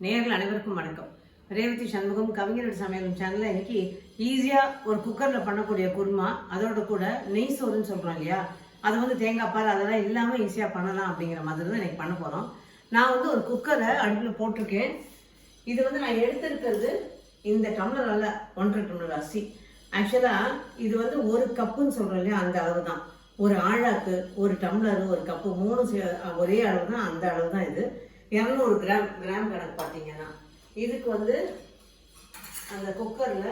நேரில் அனைவருக்கும் வணக்கம். ரேவதி சண்முகம் கவிஞரோட சமையலும் சேனல்ல இன்னைக்கு ஈஸியா ஒரு குக்கர்ல பண்ணக்கூடிய குருமா அதோட கூட நெய் சோறுன்னு சொல்றோம் இல்லையா? அதை வந்து தேங்காய் பால் அதெல்லாம் இல்லாம ஈஸியா பண்ணலாம் அப்படிங்கிற மாதிரி தான் இன்னைக்கு பண்ண போறோம். நான் வந்து ஒரு குக்கரை அடுப்புல போட்டிருக்கேன். இது வந்து நான் எடுத்திருக்கிறது இந்த டம்ளர் அல்ல ஒன்றரை டம்ளர் அரிசி. ஆக்சுவலா இது வந்து ஒரு கப்புன்னு சொல்றோம் இல்லையா? அந்த அளவு தான் ஒரு ஆழாக்கு ஒரு டம்ளர் ஒரு கப்பு மூணு சே- ஒரே அளவு தான் அந்த அளவு தான் இது. இரநூறு கிராம் கிராம் கணக்கு பார்த்தீங்கன்னா இதுக்கு வந்து அந்த குக்கரில்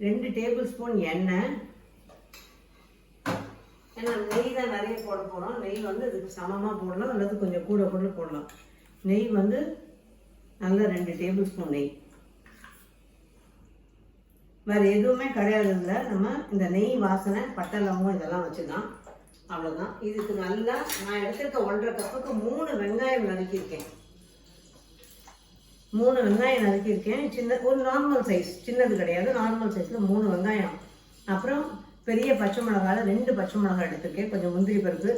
ரெண்டு டேபிள் ஸ்பூன் எண்ணெய். ஏன்னா நெய் தான் நிறைய போட போகிறோம் நெய் வந்து இதுக்கு சமமாக போடலாம் அல்லது கொஞ்சம் கூட கூட போடலாம். நெய் வந்து நல்ல ரெண்டு டேபிள் ஸ்பூன் நெய். வேறு எதுவுமே கிடையாது இல்லை நம்ம இந்த நெய் வாசனை பட்டை லவங்கம் இதெல்லாம் தான் அவ்வளோதான் இதுக்கு நல்லா நான் எடுத்திருக்க ஒன்றரை கப்புக்கு மூணு வெங்காயம் நறுக்கியிருக்கேன். மூணு வெங்காயம் நறுக்கியிருக்கேன். சின்ன ஒரு நார்மல் சைஸ் சின்னது கிடையாது. நார்மல் சைஸில் மூணு வெங்காயம். அப்புறம் பெரிய பச்சை மிளகால ரெண்டு பச்சை மிளகாய் எடுத்திருக்கேன். கொஞ்சம் முந்திரி பருப்பு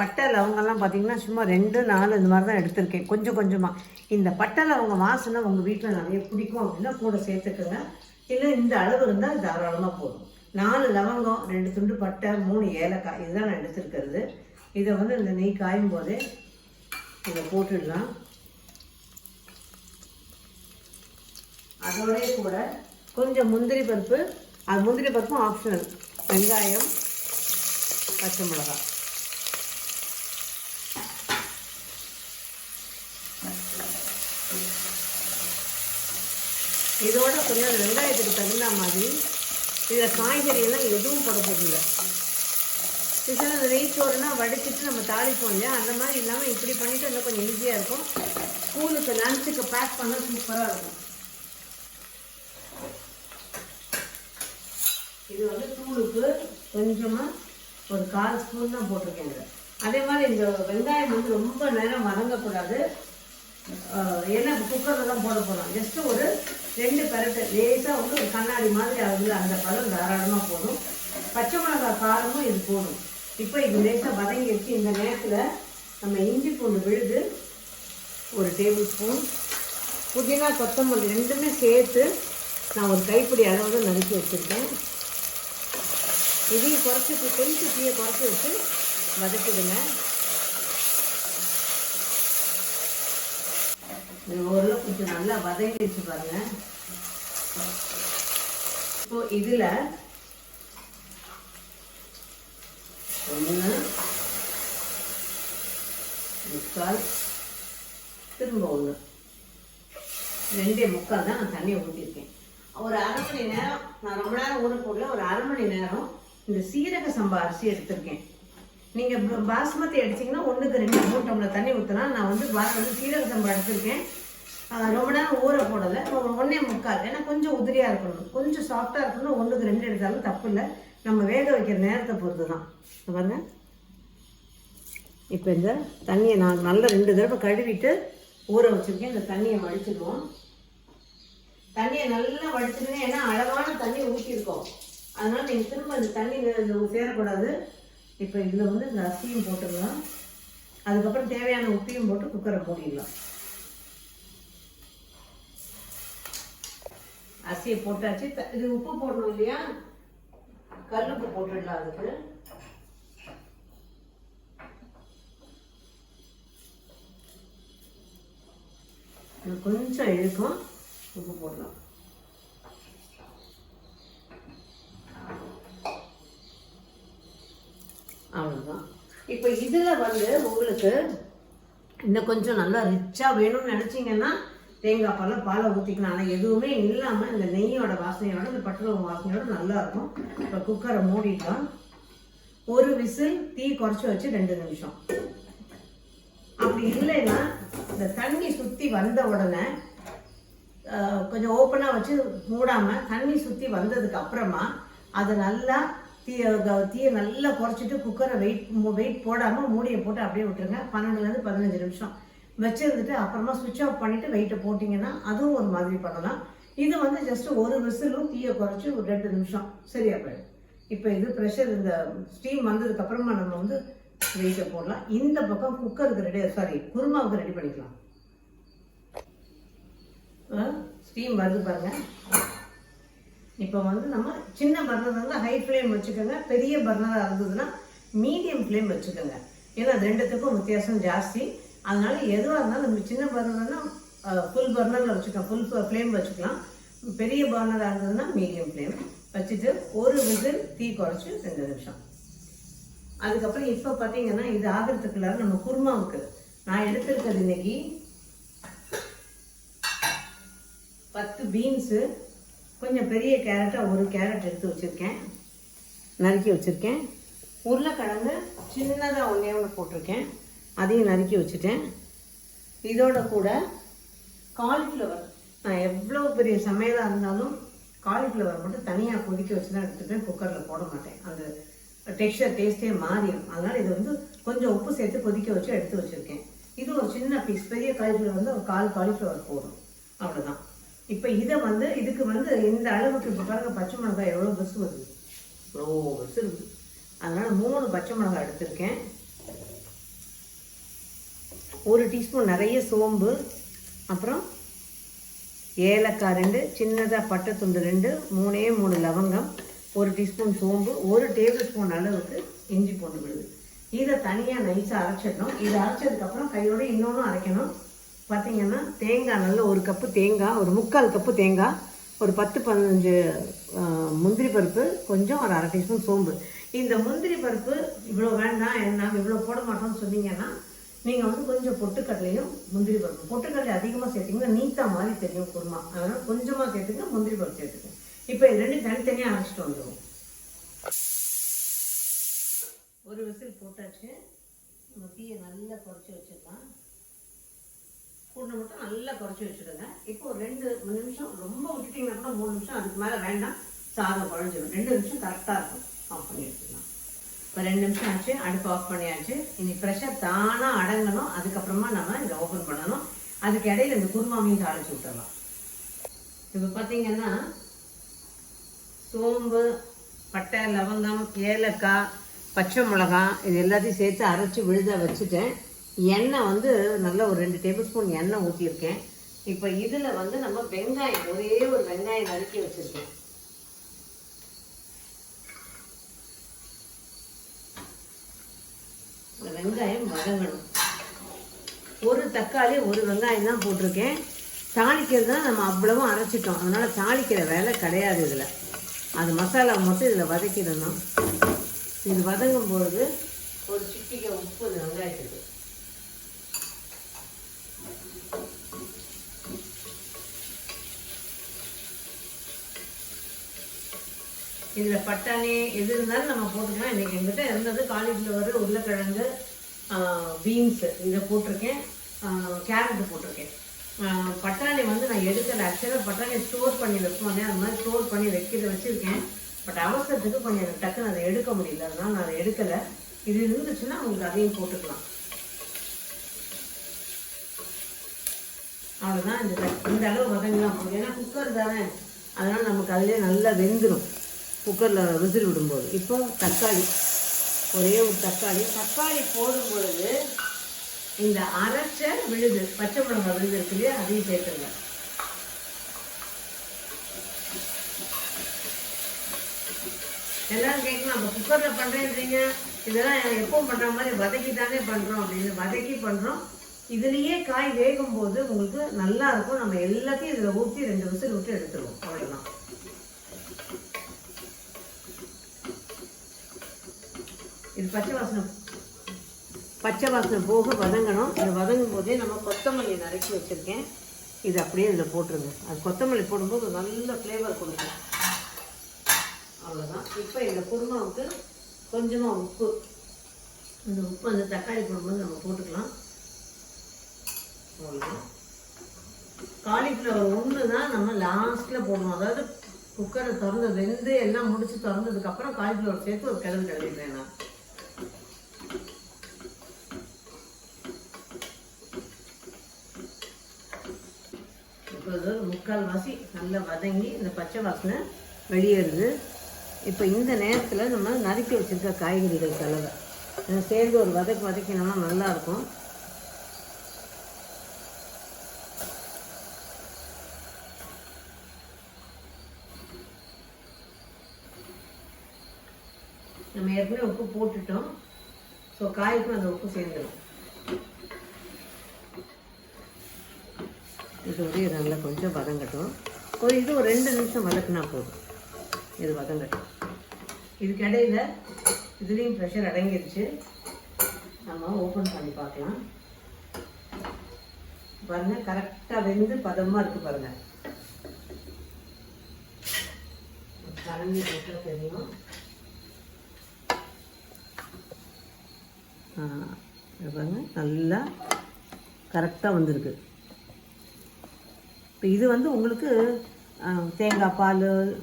பட்டை லவங்கெல்லாம் பார்த்தீங்கன்னா சும்மா ரெண்டு நாலு இந்த மாதிரி தான் எடுத்திருக்கேன். கொஞ்சம் கொஞ்சமாக இந்த பட்டை லவங்க வாசனை உங்கள் வீட்டில் நிறைய பிடிக்கும் அப்படின்னா கூட சேர்த்துக்கோங்க. இல்லை இந்த அளவு இருந்தால் தாராளமாக போதும். நாலு லவங்கம் ரெண்டு துண்டு பட்டை மூணு ஏலக்காய் இதுதான் நான் எடுத்திருக்கிறது. இதை வந்து இந்த நெய் காயும் போதே இதை போட்டுடலாம். அதோடய கூட கொஞ்சம் முந்திரி பருப்பு. அது முந்திரி பருப்பும் ஆப்ஷனல் வெங்காயம் பச்சை மிளகாய். இதோட கொஞ்சம் வெங்காயத்துக்கு தகுந்த மாதிரி இதில் காய்கறி எல்லாம் எதுவும் போட போதில்லை சில இந்த நெய் சோறுனா வடிச்சிட்டு நம்ம தாளிப்போம் இல்லையா? அந்த மாதிரி இல்லாமல் இப்படி பண்ணிட்டு இன்னும் கொஞ்சம் ஈஸியாக இருக்கும். ஸ்கூலுக்கு லஞ்சுக்கு பேக் பண்ண சூப்பராக இருக்கும். இது வந்து தூளுக்கு கொஞ்சமாக ஒரு கால் ஸ்பூன் தான் போட்டிருக்கேன் அதே மாதிரி இந்த வெங்காயம் வந்து ரொம்ப நேரம் வதங்கக்கூடாது. ஆஹ் ஏன்னா குக்கரில் தான் போட போகிறோம் ஜஸ்ட் ஒரு ரெண்டு பரட்டு லேசாக வந்து ஒரு கண்ணாடி மாதிரி ஆகுது அந்த பழம் தாராளமாக போதும். பச்சை மிளகாய் காரமும் இது போதும். இப்போ இது லேசாக வதங்கிடுச்சு இந்த நேரத்தில் நம்ம இஞ்சி பூண்டு விழுது ஒரு டேபிள் ஸ்பூன் புதினா கொத்தமல்லி ரெண்டுமே சேர்த்து நான் ஒரு கைப்பிடி அளவு நறுக்கி வச்சுருக்கேன். இதையும் குறைச்சி கொஞ்சம் தீயை குறைச்சி வச்சு வதக்கிடுங்க. இது ஓரளவு கொஞ்சம் நல்லா வதங்கிடுச்சு பாருங்க. இப்போ இதுல ஒன்று முக்கால் திரும்ப ஒன்று ரெண்டே முக்கால் தான் நான் தண்ணியை ஊற்றிருக்கேன் ஒரு அரை மணி நேரம் நான் ரொம்ப நேரம் ஊற போடல ஒரு அரை மணி நேரம் இந்த சீரக சம்பா அரிசி எடுத்திருக்கேன். நீங்கள் பாஸ்மதி அடிச்சிங்கன்னா ஒன்றுக்கு ரெண்டு மூணு டம்ளர் தண்ணி ஊற்றினா நான் வந்து வந்து சீரக சம்பா எடுத்திருக்கேன். ரொம்ப நேரம் ஊற போடலை. ஒரு ஒன்றே முக்கால். ஏன்னா கொஞ்சம் உதிரியாக இருக்கணும். கொஞ்சம் சாஃப்டாக இருக்கணும் ஒன்றுக்கு ரெண்டு எடுத்தாலும் தப்பு இல்லை நம்ம வேக வைக்கிற நேரத்தை பொறுத்து தான் இங்க பாருங்க. இப்போ இந்த தண்ணியை நான் நல்லா ரெண்டு தடவை கழுவிட்டு ஊற வச்சிருக்கேன். இந்த தண்ணியை வடிச்சிடுவோம் தண்ணியை நல்லா வடிச்சிருங்க ஏன்னா அழகான தண்ணி ஊற்றிருக்கோம் அதனால் நீங்கள் திரும்ப இந்த தண்ணி சேரக்கூடாது. இப்போ இதில் வந்து இந்த அரிசியும் போட்டுடலாம் அதுக்கப்புறம் தேவையான உப்பையும் போட்டு குக்கரை மூடிடலாம். அரிசியை போட்டாச்சு. இது உப்பு போடணும் இல்லையா? கல்லுப்பு போட்டுடலாம் அதுக்கு. கொஞ்சம் இழுக்கும். உப்பு போடலாம். அவ்வளோதான் இப்போ இதில் வந்து உங்களுக்கு இன்னும் கொஞ்சம் நல்லா ரிச்சாக வேணும்னு நினச்சிங்கன்னா தேங்காய் பாலில் பாலை ஊற்றிக்கலாம் ஆனால் எதுவுமே இல்லாமல் இந்த நெய்யோட வாசனையோட இந்த பட்டலவங்க வாசனையோட நல்லாயிருக்கும் இப்போ குக்கரை மூடிட்டோம். ஒரு விசில் தீ குறைச்சி வச்சு ரெண்டு நிமிஷம். அப்படி இல்லைன்னா இந்த தண்ணி சுற்றி வந்த உடனே கொஞ்சம் ஓப்பனாக வச்சு மூடாமல் தண்ணி சுற்றி வந்ததுக்கு அப்புறமா அதை நல்லா தீய க- தீயை நல்லா குறைச்சிட்டு குக்கரை வெயிட் வெயிட் போடாமல் மூடியை போட்டு அப்படியே விட்டுருங்க. பன்னெண்டுலேருந்து பதினஞ்சு நிமிஷம். வச்சிருந்துட்டு அப்புறமா சுவிட்ச் ஆஃப் பண்ணிவிட்டு வெயிட்டை போட்டிங்கன்னா அதுவும் ஒரு மாதிரி பண்ணலாம். இது வந்து ஜஸ்ட் ஒரு விசிலும் தீயை குறைச்சி ஒரு ரெண்டு நிமிஷம். சரியா போயிடும். இப்போ இது ப்ரெஷர் இந்த ஸ்டீம் வந்ததுக்கப்புறமா நம்ம வந்து வெயிட்டை போடலாம். இந்த பக்கம் குக்கருக்கு ரெடி சாரி குருமாவுக்கு ரெடி பண்ணிக்கலாம். ஸ்டீம் வருது பாருங்கள் இப்போ வந்து நம்ம சின்ன பர்னர் இருந்தால் ஹை ஃப்ளேம் வச்சுக்கோங்க. பெரிய பர்னராக இருந்ததுன்னா மீடியம் ஃப்ளேம் வச்சுக்கோங்க. ஏன்னா ரெண்டுத்துக்கும் வித்தியாசம் ஜாஸ்தி. அதனால எதுவாக இருந்தாலும் நம்ம சின்ன பர்னர்னா ஃபுல் பர்னரில் வச்சுக்கலாம். ஃபுல் ஃப்ளேம் வச்சுக்கலாம். பெரிய பர்னராக இருந்ததுன்னா மீடியம் ஃப்ளேம் வச்சுட்டு ஒரு விசில் தீ குறைச்சி ரெண்டு நிமிஷம். அதுக்கப்புறம் இப்போ பார்த்தீங்கன்னா இது ஆகிறதுக்குள்ளார நம்ம குருமாவுக்கு நான் எடுத்திருக்கிறது இன்னைக்கு பத்து பீன்ஸு கொஞ்சம் பெரிய கேரட்டாக ஒரு கேரட் எடுத்து வச்சுருக்கேன். நறுக்கி வச்சுருக்கேன். உருளைக்கிழங்கு சின்னதாக ஒன்றே ஒன்று போட்டிருக்கேன். அதையும் நறுக்கி வச்சுட்டேன். இதோட கூட காலிஃப்ளவர் நான் எவ்வளோ பெரிய சமையலாக இருந்தாலும் காலிஃப்ளவர் மட்டும் தனியாக கொதிக்க வச்சு தான் எடுத்துப்பேன் குக்கரில் போட மாட்டேன். அந்த டெக்ஸ்டர் டேஸ்ட்டே மாறிடும். அதனால் இது வந்து கொஞ்சம் உப்பு சேர்த்து கொதிக்க வச்சு எடுத்து வச்சுருக்கேன். இது ஒரு சின்ன பீஸ் பெரிய காலிஃப்ளவர் வந்து ஒரு கால் காலிஃப்ளவர் போடும் அவ்வளோதான் இப்போ இதை வந்து இதுக்கு வந்து இந்த அளவுக்கு இப்போ பாருங்கள் பச்சை மிளகாய் எவ்வளோ பஸ் வருது. எவ்வளோ பஸ் இருக்குது அதனால் மூணு பச்சை மிளகாய் எடுத்திருக்கேன். ஒரு டீஸ்பூன் நிறைய சோம்பு அப்புறம் ஏலக்காய் ரெண்டு சின்னதாக பட்டை துண்டு ரெண்டு மூணே மூணு லவங்கம் ஒரு டீஸ்பூன் சோம்பு ஒரு டேபிள் ஸ்பூன் அளவுக்கு இஞ்சி போட்டு விடுது இதை தனியாக நைஸாக அரைச்சிடணும். இதை அரைச்சதுக்கப்புறம் கையோட இன்னொன்றும் அரைக்கணும். பார்த்தீங்கன்னா தேங்காய் நல்ல ஒரு கப்பு தேங்காய் ஒரு முக்கால் கப்பு தேங்காய் ஒரு பத்து பதினஞ்சு முந்திரி பருப்பு கொஞ்சம் ஒரு அரை டீஸ்பூன் சோம்பு. இந்த முந்திரி பருப்பு இவ்வளோ வேண்டாம் நாங்கள் இவ்வளோ போட மாட்டோம்னு சொன்னீங்கன்னா நீங்கள் வந்து கொஞ்சம் பொட்டுக்கடலையும் முந்திரி பருப்பு பொட்டுக்கடலை அதிகமாக சேர்த்திங்கன்னா நீத்தா மாதிரி தெரியும் குருமா. அதனால் கொஞ்சமாக சேர்த்துங்க முந்திரி பருப்பு சேர்த்துக்கோங்க இப்போ இது ரெண்டும் தனித்தனியாக அரைச்சிட்டு வந்துடும் ஒரு விசில் போட்டாச்சு. நம்ம தீயை நல்லா குறைச்சி வச்சிடலாம். பூண்டை மட்டும் நல்லா குறைச்சி வச்சுடுங்க. இப்போ ஒரு ரெண்டு மூணு நிமிஷம் ரொம்ப விட்டுட்டீங்கன்னா கூட மூணு நிமிஷம் அதுக்கு மேலே வேண்டாம். சாதம் குழஞ்சிடும் ரெண்டு நிமிஷம் கரெக்டாக இருக்கும். ஆஃப் பண்ணிடுச்சு இப்போ ரெண்டு நிமிஷம் ஆச்சு அடுப்பு ஆஃப் பண்ணியாச்சு. இனி ப்ரெஷர் தானாக அடங்கணும். அதுக்கப்புறமா நம்ம இதை ஓப்பன் பண்ணணும். அதுக்கு இடையில இந்த குருமாவையும் தாளிச்சு விட்டுடலாம் இப்போ பார்த்தீங்கன்னா சோம்பு பட்டை லவங்கம் ஏலக்காய் பச்சை மிளகாய் இது எல்லாத்தையும் சேர்த்து அரைச்சி விழுத வச்சுட்டேன். எண்ணெய் வந்து நல்ல ஒரு ரெண்டு டேபிள் ஸ்பூன் எண்ணெய் ஊற்றிருக்கேன் இப்போ இதில் வந்து நம்ம வெங்காயம் ஒரே ஒரு வெங்காயம் நறுக்கி வச்சுருக்கேன். வெங்காயம் வதங்கணும். ஒரு தக்காளி ஒரு வெங்காயம் தான் போட்டிருக்கேன். தாளிக்கிறது தான் நம்ம அவ்வளவும் அரைச்சிட்டோம். அதனால் தாளிக்கிற வேலை கிடையாது இதில். அது மசாலா மட்டும் இதில் வதக்கிடணும். இது வதங்கும் பொழுது ஒரு சிட்டிகை உப்பு இது வெங்காயத்துக்கு. இதில் பட்டாணி எது இருந்தாலும் நம்ம போட்டுக்கலாம். இன்றைக்கி எங்கிட்ட இருந்தது காலிஃப்ளவர் உருளைக்கிழங்கு பீன்ஸு இதை போட்டிருக்கேன். கேரட்டு போட்டிருக்கேன். பட்டாணி வந்து நான் எடுக்கலை. ஆக்சுவலாக பட்டாணி ஸ்டோர் பண்ணி வைப்போம் அந்த மாதிரி ஸ்டோர் பண்ணி வைக்கிறத வச்சுருக்கேன். பட் அவசரத்துக்கு கொஞ்சம் எனக்கு டக்குன்னு அதை எடுக்க முடியல. அதனால் நான் அதை எடுக்கலை. இது இருந்துச்சுன்னா உங்களுக்கு அதையும் போட்டுக்கலாம். அவ்வளோதான் இந்த இந்த அளவு வதங்கலாம். போதும் ஏன்னா குக்கர் தானே. அதனால் நமக்கு அதிலே நல்லா வெந்துடும் குக்கரில் விசில் விடும்போது. இப்போ தக்காளி. ஒரே ஒரு தக்காளி. தக்காளி போடும் பொழுது இந்த அரைச்ச விழுது பச்சை மிளகாய் விழுது இருக்கு இல்லையா அதையும் சேர்த்துருங்க. எல்லாரும் கேட்கலாம் அப்போ குக்கரில் பண்ணுறேன்றீங்க இதெல்லாம் எப்போ பண்ணுற மாதிரி வதக்கி தானே பண்ணுறோம் அப்படின்னு வதக்கி பண்ணுறோம் இதுலேயே காய் வேகும் போது உங்களுக்கு நல்லா இருக்கும். நம்ம எல்லாத்தையும் இதில் ஊற்றி ரெண்டு விசில் விட்டு எடுத்துருவோம். அவ்வளோதான் இது பச்சை வாசனை. பச்சை வாசனை போக வதங்கணும். இதை வதங்கும் போதே நம்ம கொத்தமல்லி நறுக்கி வச்சுருக்கேன். இது அப்படியே இதில் போட்டுருங்க. அது கொத்தமல்லி போடும்போது நல்ல ஃப்ளேவர் கொடுக்கும். அவ்வளோதான் இப்போ இந்த குருமாவுக்கு கொஞ்சமாக உப்பு. இந்த உப்பு அந்த தக்காளி போடும்போது நம்ம போட்டுக்கலாம். அவ்வளோதான் காலிஃப்ளவர் ஒன்று தான் நம்ம லாஸ்ட்டில் போடணும். அதாவது குக்கரை திறந்து வெந்து எல்லாம் முடிச்சு திறந்ததுக்கப்புறம் காலிஃப்ளவர் சேர்த்து ஒரு கிளம்பு கிளம்பிடுறேன் நான் இப்போ ஒரு முக்கால் வாசி நல்லா வதங்கி இந்த பச்சை வாசனை வெளியேறுது. இப்போ இந்த நேரத்தில் நம்ம நறுக்கி வச்சிருக்க காய்கறிகள் கலவை. சேர்ந்து ஒரு வதக்கு வதக்கினோம்னா நல்லாயிருக்கும் நம்ம ஏற்கனவே உப்பு போட்டுட்டோம். ஸோ காய்க்கும் அந்த உப்பு சேர்ந்துடும் இது இது நல்லா கொஞ்சம் வதங்கட்டும். ஒரு இது ஒரு ரெண்டு நிமிஷம் வதக்குனா போதும். இது வதங்கட்டும். இதுக்கு இடையில இதுலேயும் ப்ரெஷர் அடங்கிடுச்சு நம்ம ஓப்பன் பண்ணி பார்க்கலாம். பாருங்கள் கரெக்டாக வெந்து பதமாக இருக்குது பாருங்கள் கலந்து போட்டால் தெரியும். பாருங்க நல்லா கரெக்டாக வந்திருக்கு. இப்போ இது வந்து உங்களுக்கு தேங்காய் பால்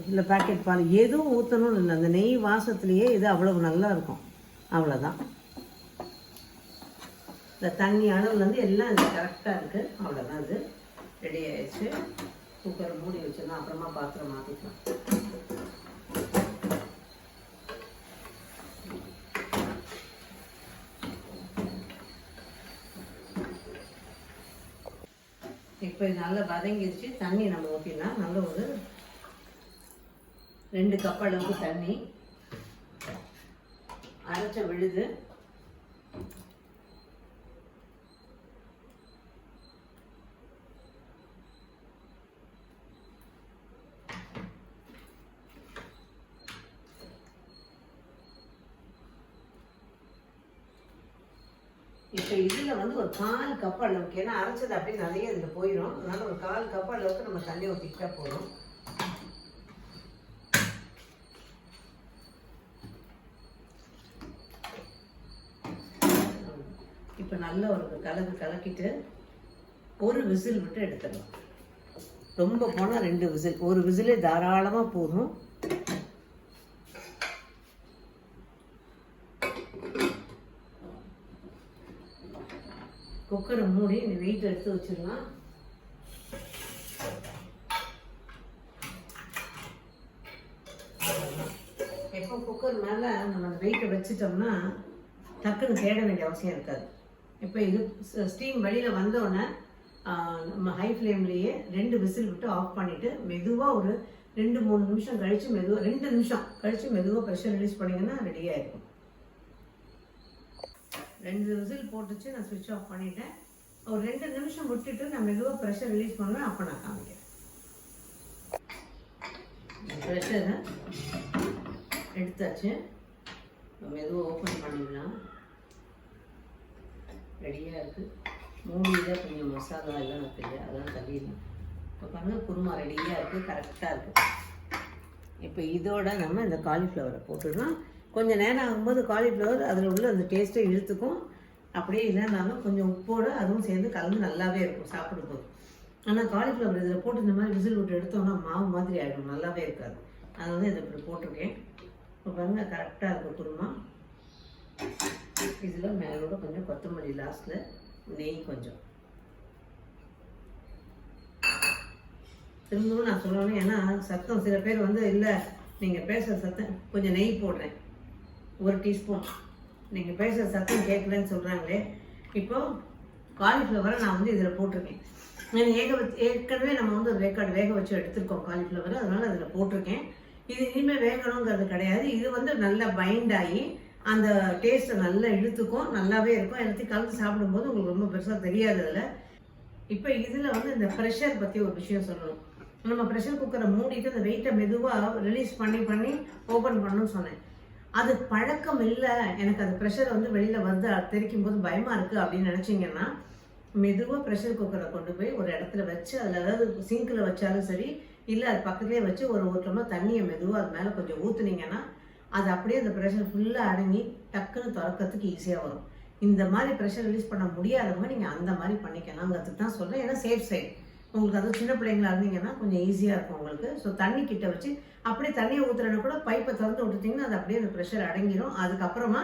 இல்லை பேக்கெட் பால் எதுவும் ஊற்றணும்னு இல்லை. அந்த நெய் வாசத்துலேயே இது அவ்வளவு நல்லா இருக்கும். அவ்வளோதான் இந்த தண்ணி அளவுலேருந்து எல்லாம் இது கரெக்டாக இருக்குது அவ்வளோதான் இது. ரெடி ஆயிடுச்சு. குக்கரை மூடி வச்சிடலாம். அப்புறமா பாத்திரம் மாற்றிக்கலாம் இப்போ இது நல்லா வதங்கிடுச்சு தண்ணி நம்ம ஊற்றினா நல்ல ஒரு ரெண்டு கப் அளவுக்கு தண்ணி. அரைச்ச விழுது. இப்போ இதில் வந்து ஒரு கால் கப் அளவுக்கு ஏன்னா அரைச்சது அப்படியே நிறைய இதில் போயிடும் அதனால ஒரு கால் கப் அளவுக்கு நம்ம தண்ணி ஊற்றிக்கிட்டா போதும். இப்போ நல்ல ஒரு கலக்கு கலக்கிட்டு ஒரு விசில் விட்டு எடுத்துடலாம் ரொம்ப போனால் ரெண்டு விசில். ஒரு விசிலே தாராளமாக போதும். குக்கரை மூடி இந்த வெயிட் எடுத்து வச்சிடலாம். எப்போ குக்கர் மேலே நம்ம அந்த வெயிட்டை வச்சுட்டோம்னா டக்குன்னு தேட வேண்டிய அவசியம் இருக்காது. இப்போ இது ஸ்டீம் வெளியில் வந்தோடனே நம்ம ஹை ஃப்ளேம்லேயே ரெண்டு விசில் விட்டு ஆஃப் பண்ணிவிட்டு மெதுவாக ஒரு ரெண்டு மூணு நிமிஷம் கழித்து மெதுவாக ரெண்டு நிமிஷம் கழித்து மெதுவாக ப்ரெஷர் ரிலீஸ் பண்ணிங்கன்னா ரெடியாக இருக்கும். ரெண்டு விசில் போட்டுச்சு நான் சுவிட்ச் ஆஃப் பண்ணிட்டேன். ஒரு ரெண்டு நிமிஷம் விட்டுட்டு நான் மெதுவாக ப்ரெஷர் ரிலீஸ் பண்ணுவேன் அப்போ நான் காமிக்கிறேன். ப்ரெஷரை எடுத்தாச்சு. மெதுவாக ஓப்பன் பண்ணிடலாம். ரெடியாக இருக்குது மூடியில் கொஞ்சம் மசாலா எல்லாம் இருக்குது அதெல்லாம் தள்ளிடலாம். இப்போ பாருங்கள் குருமா ரெடியாக இருக்குது கரெக்டாக இருக்குது இப்போ இதோட நம்ம இந்த காலிஃப்ளவரை போட்டுடலாம். கொஞ்சம் நேரம் ஆகும்போது காலிஃப்ளவர் அதில் உள்ள அந்த டேஸ்ட்டை இழுத்துக்கும். அப்படியே இல்லைனாலும் கொஞ்சம் உப்போடு அதுவும் சேர்ந்து கலந்து நல்லாவே இருக்கும் சாப்பிடும்போது. ஆனால் காலிஃப்ளவர் இதில் போட்டு இந்த மாதிரி விசில் விட்டு எடுத்தோம்னா மாவு மாதிரி ஆகிடும் நல்லாவே இருக்காது. அதனால இதை இப்படி போட்டிருக்கேன். இப்போ பாருங்கள் கரெக்டாக இருக்கும் குருமா. இதில் மேலோட கொஞ்சம் கொத்தமல்லி லாஸ்ட்டில் நெய் கொஞ்சம். திரும்பவும் நான் சொல்லணும் ஏன்னா சத்தம் சில பேர் வந்து இல்லை நீங்கள் பேசுகிற சத்தம் கொஞ்சம் நெய் போடுறேன். ஒரு டீஸ்பூன் நீங்கள் பேசுகிற சத்தம் கேட்கலன்னு சொல்கிறாங்களே இப்போது காலிஃப்ளவரை நான் வந்து இதில் போட்டிருக்கேன். நான் ஏக வச்சு ஏற்கனவே நம்ம வந்து ஒரு வேக வச்சு எடுத்திருக்கோம் காலிஃப்ளவர் அதனால் அதில் போட்டிருக்கேன். இது இனிமேல் வேகணுங்கிறது கிடையாது. இது வந்து நல்லா பைண்ட் ஆகி அந்த டேஸ்ட்டை நல்லா இழுத்துக்கும் நல்லாவே இருக்கும். எல்லாத்தையும் கலந்து சாப்பிடும்போது உங்களுக்கு ரொம்ப பெருசாக தெரியாது அதில். இப்போ இதில் வந்து இந்த ப்ரெஷர் பற்றி ஒரு விஷயம் சொல்லணும். நம்ம ப்ரெஷர் குக்கரை மூடிட்டு அந்த வெயிட்டை மெதுவாக ரிலீஸ் பண்ணி பண்ணி ஓப்பன் பண்ணணும்னு சொன்னேன். அது பழக்கம் இல்லை. எனக்கு அது ப்ரெஷர் வந்து வெளியில் வந்து தெரிக்கும் போது பயமாக இருக்குது அப்படின்னு நினச்சிங்கன்னா மெதுவாக ப்ரெஷர் குக்கரை கொண்டு போய் ஒரு இடத்துல வச்சு அதில் அதாவது சிங்கில் வச்சாலும் சரி இல்லை அது பக்கத்துலேயே வச்சு ஒரு ஒரு டம்ளர் தண்ணியை மெதுவாக அது மேலே கொஞ்சம் ஊற்றுனீங்கன்னா அது அப்படியே அந்த ப்ரெஷர் ஃபுல்லாக அடங்கி டக்குன்னு திறக்கிறதுக்கு ஈஸியாக வரும். இந்த மாதிரி ப்ரெஷர் ரிலீஸ் பண்ண முடியாதவங்க நீங்கள் அந்த மாதிரி பண்ணிக்கலாங்கிறதுக்கு தான் சொல்கிறேன் ஏன்னா சேஃப் சைட் உங்களுக்கு அது சின்ன பிள்ளைங்களா இருந்தீங்கன்னா கொஞ்சம் ஈஸியாக இருக்கும் உங்களுக்கு. ஸோ தண்ணி கிட்ட வச்சு அப்படியே தண்ணியை ஊற்றுறேன்னா கூட பைப்பை திறந்து விட்டுட்டிங்கன்னா அது அப்படியே அந்த ப்ரெஷர் அடங்கிடும் அதுக்கப்புறமா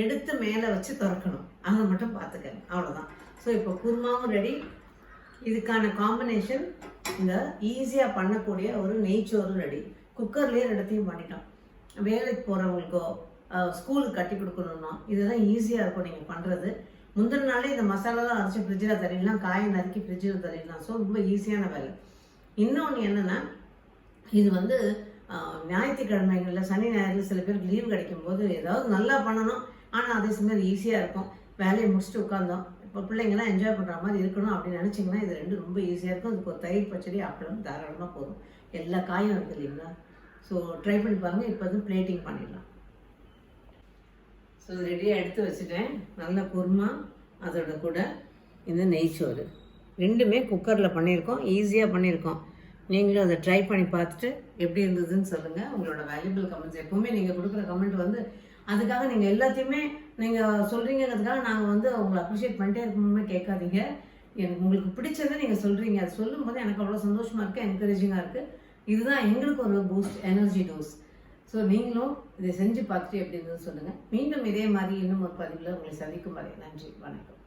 எடுத்து மேலே வச்சு திறக்கணும். அதை மட்டும் பார்த்துக்கணும் அவ்வளோதான் ஸோ இப்போ குருமாவும் ரெடி இதுக்கான காம்பினேஷன் இந்த ஈஸியாக பண்ணக்கூடிய ஒரு நெய்ச்சோறும் ரெடி குக்கர்லேயே ரெண்டத்தையும் பண்ணிட்டோம். வேலைக்கு போகிறவங்களுக்கோ ஸ்கூலுக்கு கட்டி கொடுக்கணும்னா இதுதான் ஈஸியாக இருக்கும் நீங்கள் பண்ணுறது முந்தின நாளே இந்த மசாலாலாம் அரைச்சி ஃப்ரிட்ஜில் தரலாம் காயை நறுக்கி ஃப்ரிட்ஜில் தரலாம் ஸோ ரொம்ப ஈஸியான வேலை. இன்னொன்று என்னென்னா இது வந்து ஞாயிற்றுக்கிழமைகளில் சனி ஞாயிறு சில பேருக்கு லீவ் கிடைக்கும் போது ஏதாவது நல்லா பண்ணணும். ஆனால் அதே சமயம் ஈஸியாக இருக்கும். வேலையை முடிச்சுட்டு உட்காந்தோம் இப்போ பிள்ளைங்களாம் என்ஜாய் பண்ணுற மாதிரி இருக்கணும் அப்படின்னு நினச்சிங்கன்னா இது ரெண்டும் ரொம்ப ஈஸியாக இருக்கும். அதுக்கு ஒரு தயிர் பச்சடி அப்பளம் தாராளமாக போதும். எல்லா காயும் இருக்குது இல்லைங்களா? ஸோ ட்ரை பண்ணி பாருங்கள் இப்போ வந்து பிளேட்டிங் பண்ணிடலாம். ஸோ ரெடியாக எடுத்து வச்சுட்டேன். நல்ல குருமா அதோட கூட இந்த நெய்ச்சோறு ரெண்டுமே குக்கரில் பண்ணியிருக்கோம். ஈஸியாக பண்ணியிருக்கோம். நீங்களும் அதை ட்ரை பண்ணி பார்த்துட்டு எப்படி இருந்ததுன்னு சொல்லுங்கள் உங்களோட வேல்யூபிள் கமெண்ட்ஸ் எப்போவுமே நீங்கள் கொடுக்குற கமெண்ட் வந்து அதுக்காக நீங்கள் எல்லாத்தையுமே நீங்கள் சொல்கிறீங்கிறதுக்காக நாங்கள் வந்து உங்களை அப்ரிஷியேட் பண்ணிட்டே இருக்கணுமே கேட்காதீங்க. எனக்கு உங்களுக்கு பிடிச்சதை நீங்கள் சொல்கிறீங்க அது சொல்லும்போது எனக்கு அவ்வளோ சந்தோஷமாக இருக்குது என்கரேஜிங்காக இருக்குது இதுதான் எங்களுக்கு ஒரு பூஸ்ட் எனர்ஜி டோஸ் ஸோ நீங்களும் இதை செஞ்சு பார்த்துட்டு எப்படி இருந்ததுன்னு சொல்லுங்கள் மீண்டும் இதே மாதிரி இன்னும் ஒரு பதிவில் உங்களை சந்திக்கும் வரை நன்றி வணக்கம்.